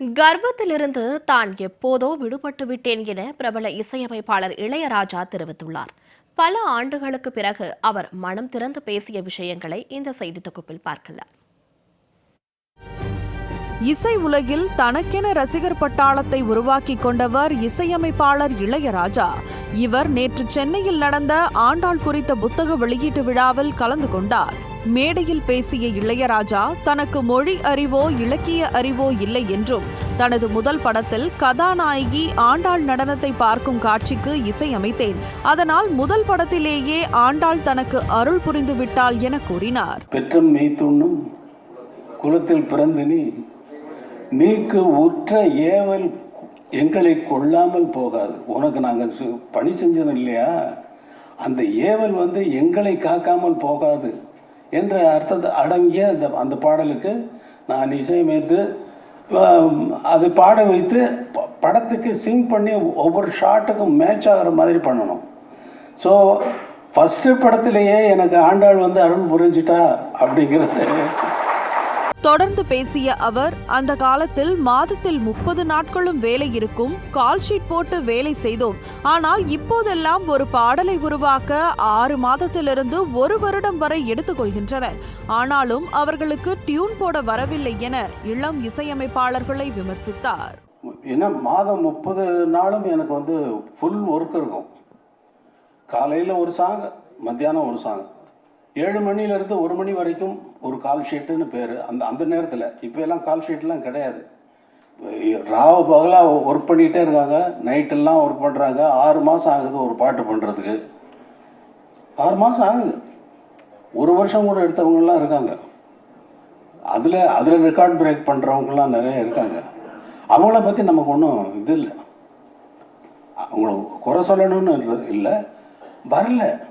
கர்ப்பத்திலிருந்து தான் எப்போதோ விடுபட்டு விட்டேன் என பிரபல இசையமைப்பாளர் இளையராஜா தெரிவித்துள்ளார். பல ஆண்டுகளுக்கு பிறகு அவர் மனம் திறந்து பேசிய விஷயங்களை இந்த செய்தி தொகுப்பில் பார்க்கலாம். இசை உலகில் தனக்கென ரசிகர் பட்டாளத்தை உருவாக்கி கொண்டவர் இசையமைப்பாளர் இளையராஜா. இவர் நேற்று சென்னையில் நடந்த ஆண்டாள் குறித்த புத்தக வெளியீட்டு விழாவில் கலந்து கொண்டார். மேடையில் பேசிய இளையராஜா தனக்கு மொழி அறிவோ இலக்கிய அறிவோ இல்லை என்றும் தனது முதல் படத்தில் கதாநாயகி ஆண்டாள் நடனத்தை பார்க்கும் காட்சிக்கு இசையமைத்தேன் அதனால் முதல் படத்திலேயே ஆண்டாள் தனக்கு அருள் புரிந்து விட்டாள் என கூறினார். பெற்றம் மெய்த்துண்ணும் குலத்தில் பிறந்து நீ நீக்கு உற்ற ஏவல் எங்களை கொள்ளாமல் போகாது. உனக்கு நாங்கள் சு- பணி செஞ்சோம் இல்லையா? அந்த ஏவல் வந்து எங்களை காக்காமல் போகாது. என்ற அர்த்தத்தை அடங்கிய அந்த அந்த பாடலுக்கு நான் இசையமைத்து அது பாட வைத்து ப- படத்துக்கு சிங் பண்ணி ஒவ்வொரு ஷாட்டுக்கும் மேட்ச் ஆகிற மாதிரி பண்ணணும். ஸோ ஃபஸ்ட்டு படத்திலேயே எனக்கு ஆண்டாள் வந்து அருள் புரிஞ்சிட்டா அப்படிங்கிறது தொடர்ந்து பேசிய அவர் அந்த காலத்தில் மாதத்தில் முப்பது நாட்களும் வேலை இருக்கும் கால் ஷீட் போட்டு வேலை செய்தோம். ஆனால் இப்போதெல்லாம் ஒரு பாடலை உருவாக்க ஆறு மாதத்திலிருந்து ஒரு வருடம் வரை எடுத்துக்கொள்கின்றனர். ஆனாலும் அவர்களுக்கு டியூன் போட வரவில்லை என இளம் இசையமைப்பாளர்களை விமர்சித்தார். ஏன்னா மாதம் முப்பது நாளும் எனக்கு வந்து ஃபுல் ஒர்க் இருக்கும். காலையில் ஒரு சாங் மத்தியானம் ஒரு சாங் ஏழு மணிலேருந்து ஒரு மணி வரைக்கும் ஒரு கால் ஷீட்டுன்னு பேர். அந்த அந்த நேரத்தில். இப்போ எல்லாம் கால் ஷீட்லாம் கிடையாது. ராவ பகலாக ஒர்க் பண்ணிகிட்டே இருக்காங்க. நைட்டெல்லாம் ஒர்க் பண்ணுறாங்க ஆறு மாதம் ஆகுது ஒரு பாட்டு பண்ணுறதுக்கு ஆறு மாதம் ஆகுது. ஒரு வருஷம் கூட எடுத்தவங்கலாம் இருக்காங்க. அதில் அதில் ரெக்கார்ட் பிரேக் பண்ணுறவங்கலாம் நிறைய இருக்காங்க. அவங்கள பற்றி நமக்கு ஒன்றும் இது இல்லை. அவங்கள குறை சொல்லணும்னு இல்லை. வரல.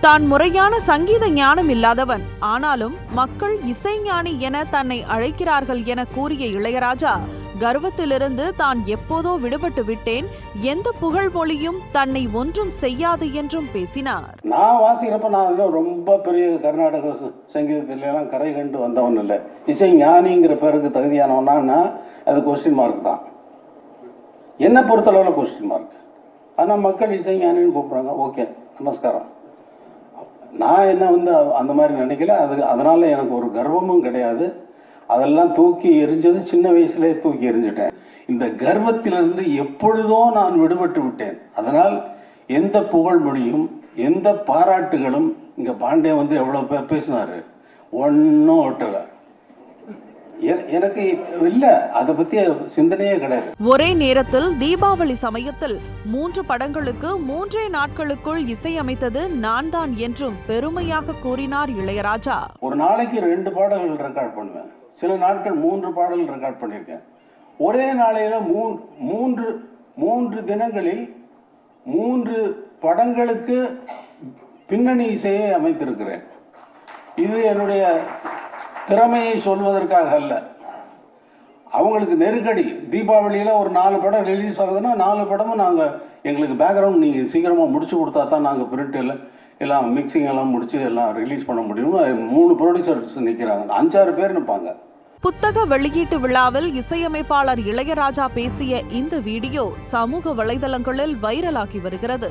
தான் முறையான சங்கீத ஞானம் இல்லாதவன். ஆனாலும் மக்கள் இசைஞானி என தன்னை அழைக்கிறார்கள் என கூறிய இளையராஜா கர்வத்திலிருந்து தான் எப்போதோ விடுபட்டு விட்டேன். எந்த புகழ் மொழியும் தன்னை ஒன்றும் செய்யாது என்றும் பேசினார். நான் வாசிக்கிறப்ப நான் ரொம்ப பெரிய கர்நாடக ச- கரை கண்டு வந்தவன் இல்லை. இசை ஞானிங்கிற பேருக்கு தகுதியானவனா அது கொஸ்டின் மார்க் தான். என்னை பொறுத்தளவில் கொஸ்டின் மார்க் ஆனால் மக்கள் இசை ஞானின்னு கூப்பிட்றாங்க. ஓகே நமஸ்காரம். நான் என்ன வந்து அந்த மாதிரி நினைக்கல. அது அதனால் எனக்கு ஒரு கர்வமும் கிடையாது. அதெல்லாம் தூக்கி எரிஞ்சது சின்ன வயசுலேயே தூக்கி எரிஞ்சிட்டேன் இந்த கர்வத்திலிருந்து எப்பொழுதோ நான் விடுபட்டு விட்டேன். அதனால் எந்த புகழ்மொழியும் எந்த பாராட்டுகளும் இங்கே பாண்டே வந்து எவ்வளோ பேசினார்? ஒன்றும் ஒட்டலை எனக்கு இல்லை. அதை பற்றி சிந்தனையே கிடையாது. ஒரே நேரத்தில் தீபாவளி சமயத்தில் மூன்று படங்களுக்கு மூன்றே நாட்களுக்குள் இசையமைத்தது நான் தான் என்றும் பெருமையாக கூறினார் இளையராஜா. ஒரு நாளைக்கு ரெண்டு பாடல்கள் ரெக்கார்ட் பண்ணுவேன். சில நாட்கள் மூன்று பாடல்கள் ரெக்கார்ட் பண்ணியிருக்கேன். ஒரே நாளையில மூ மூன்று மூன்று தினங்களில் மூன்று படங்களுக்கு பின்னணி இசையை அமைத்திருக்கிறேன். இது என்னுடைய திறமையை சொல்வதற்காக அல்ல. அவங்களுக்கு நெருக்கடி. தீபாவளியில் ஒரு நாலு படம் ரிலீஸ் ஆகுதுன்னா நாலு படமும் நாங்கள் எங்களுக்கு பேக்ரவுண்ட் நீங்கள் சீக்கிரமாக முடிச்சு கொடுத்தா தான் நாங்கள் பிரிண்ட் எல்லாம் எல்லாம் மிக்சிங் எல்லாம் முடிச்சு எல்லாம் ரிலீஸ் பண்ண முடியும்னு மூணு ப்ரொடியூசர்ஸ் நிற்கிறாங்க அஞ்சாறு பேர் நிற்பாங்க புத்தக வெளியீட்டு விழாவில் இசையமைப்பாளர் இளையராஜா பேசிய இந்த வீடியோ சமூக வலைதளங்களில் வைரலாகி வருகிறது.